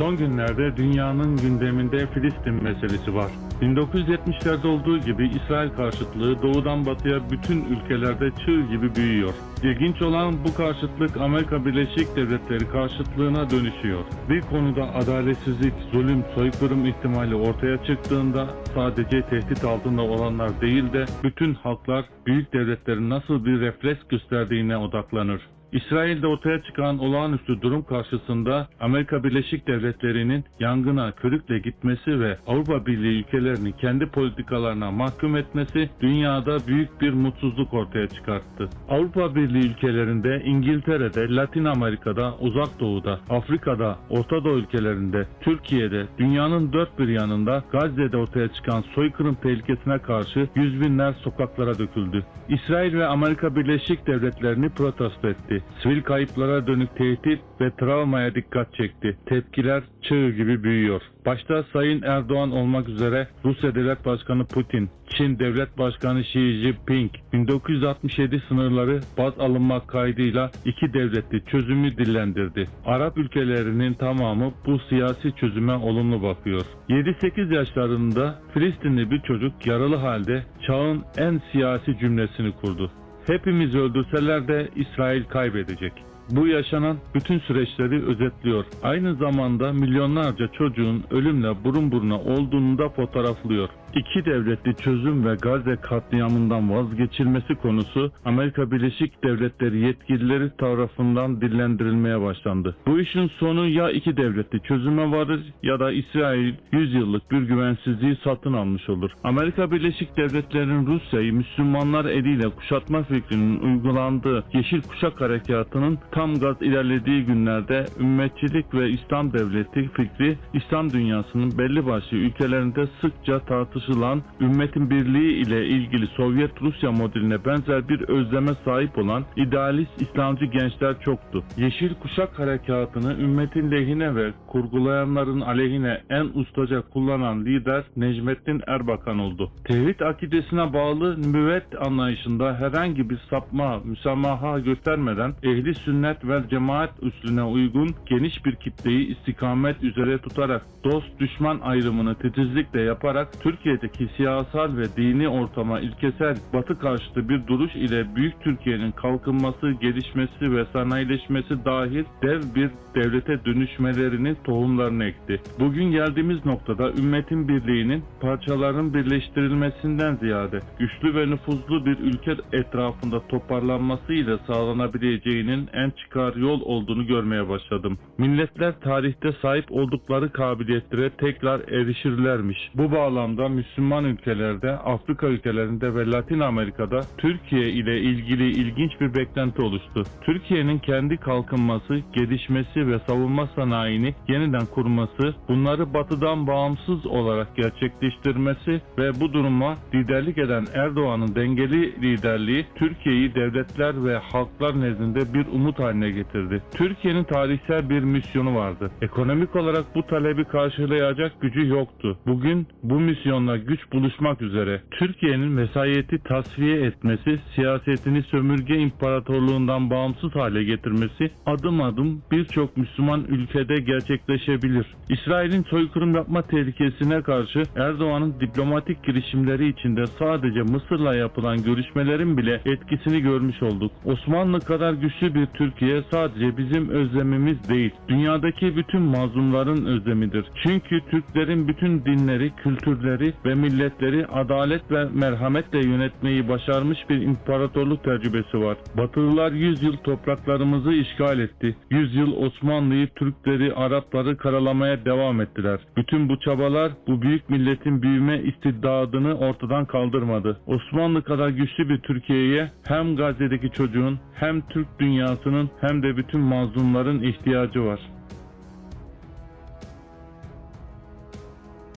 Son günlerde dünyanın gündeminde Filistin meselesi var. 1970'lerde olduğu gibi İsrail karşıtlığı doğudan batıya bütün ülkelerde çığ gibi büyüyor. İlginç olan bu karşıtlık Amerika Birleşik Devletleri karşıtlığına dönüşüyor. Bir konuda adaletsizlik, zulüm, soykırım ihtimali ortaya çıktığında sadece tehdit altında olanlar değil de bütün halklar büyük devletlerin nasıl bir refleks gösterdiğine odaklanır. İsrail'de ortaya çıkan olağanüstü durum karşısında Amerika Birleşik Devletleri'nin yangına körükle gitmesi ve Avrupa Birliği ülkelerini kendi politikalarına mahkum etmesi dünyada büyük bir mutsuzluk ortaya çıkarttı. Avrupa Birliği ülkelerinde, İngiltere'de, Latin Amerika'da, Uzak Doğu'da, Afrika'da, Orta Doğu ülkelerinde, Türkiye'de, dünyanın dört bir yanında Gazze'de ortaya çıkan soykırım tehlikesine karşı yüz binler sokaklara döküldü. İsrail ve Amerika Birleşik Devletleri'ni protesto etti. Sivil kayıplara dönük tehdit ve travmaya dikkat çekti. Tepkiler çığ gibi büyüyor. Başta Sayın Erdoğan olmak üzere Rusya Devlet Başkanı Putin, Çin Devlet Başkanı Xi Jinping 1967 sınırları baz alınmak kaydıyla iki devletli çözümü dillendirdi. Arap ülkelerinin tamamı bu siyasi çözüme olumlu bakıyor. 7-8 yaşlarında Filistinli bir çocuk yaralı halde çağın en siyasi cümlesini kurdu. Hepimizi öldürseler de İsrail kaybedecek. Bu yaşanan bütün süreçleri özetliyor. Aynı zamanda milyonlarca çocuğun ölümle burun buruna olduğunu da fotoğraflıyor. İki devletli çözüm ve Gazze katliamından vazgeçilmesi konusu Amerika Birleşik Devletleri yetkilileri tarafından dillendirilmeye başlandı. Bu işin sonu ya iki devletli çözüme varır ya da İsrail 100 yıllık bir güvensizliği satın almış olur. Amerika Birleşik Devletleri'nin Rusya'yı Müslümanlar eliyle kuşatma fikrinin uygulandığı Yeşil Kuşak Harekatı'nın tam gaz ilerlediği günlerde ümmetçilik ve İslam devleti fikri İslam dünyasının belli başlı ülkelerinde sıkça tartışılan ümmetin birliği ile ilgili Sovyet Rusya modeline benzer bir özleme sahip olan idealist İslamcı gençler çoktu. Yeşil Kuşak Harekatı'nı ümmetin lehine ve kurgulayanların aleyhine en ustaca kullanan lider Necmettin Erbakan oldu. Tevhid akidesine bağlı nübüvvet anlayışında herhangi bir sapma, müsamaha göstermeden ehli sünnet ve cemaat üslüne uygun geniş bir kitleyi istikamet üzere tutarak dost düşman ayrımını titizlikle yaparak Türkiye'deki siyasal ve dini ortama ilkesel batı karşıtı bir duruş ile büyük Türkiye'nin kalkınması, gelişmesi ve sanayileşmesi dahil dev bir devlete dönüşmelerini tohumlarını ekti. Bugün geldiğimiz noktada ümmetin birliğinin parçaların birleştirilmesinden ziyade güçlü ve nüfuzlu bir ülke etrafında toparlanmasıyla sağlanabileceğinin en çıkar yol olduğunu görmeye başladım. Milletler tarihte sahip oldukları kabiliyetlere tekrar erişirlermiş. Bu bağlamda Müslüman ülkelerde, Afrika ülkelerinde ve Latin Amerika'da Türkiye ile ilgili ilginç bir beklenti oluştu. Türkiye'nin kendi kalkınması, gelişmesi ve savunma sanayini yeniden kurması, bunları batıdan bağımsız olarak gerçekleştirmesi ve bu duruma liderlik eden Erdoğan'ın dengeli liderliği Türkiye'yi devletler ve halklar nezdinde bir umut haline getirdi. Türkiye'nin tarihsel bir misyonu vardı. Ekonomik olarak bu talebi karşılayacak gücü yoktu. Bugün bu misyonla güç buluşmak üzere Türkiye'nin vesayeti tasfiye etmesi, siyasetini sömürge imparatorluğundan bağımsız hale getirmesi adım adım birçok Müslüman ülkede gerçekleşebilir. İsrail'in soykırım yapma tehlikesine karşı Erdoğan'ın diplomatik girişimleri içinde sadece Mısır'la yapılan görüşmelerin bile etkisini görmüş olduk. Osmanlı kadar güçlü bir Türkiye sadece bizim özlemimiz değil, dünyadaki bütün mazlumların özlemidir. Çünkü Türklerin bütün dinleri, kültürleri ve milletleri adalet ve merhametle yönetmeyi başarmış bir imparatorluk tecrübesi var. Batılılar 100 yıl topraklarımızı işgal etti. 100 yıl Osmanlı'yı, Türkleri, Arapları karalamaya devam ettiler. Bütün bu çabalar bu büyük milletin büyüme istidadını ortadan kaldırmadı. Osmanlı kadar güçlü bir Türkiye'ye hem Gazze'deki çocuğun hem Türk dünyasının hem de bütün mazlumların ihtiyacı var.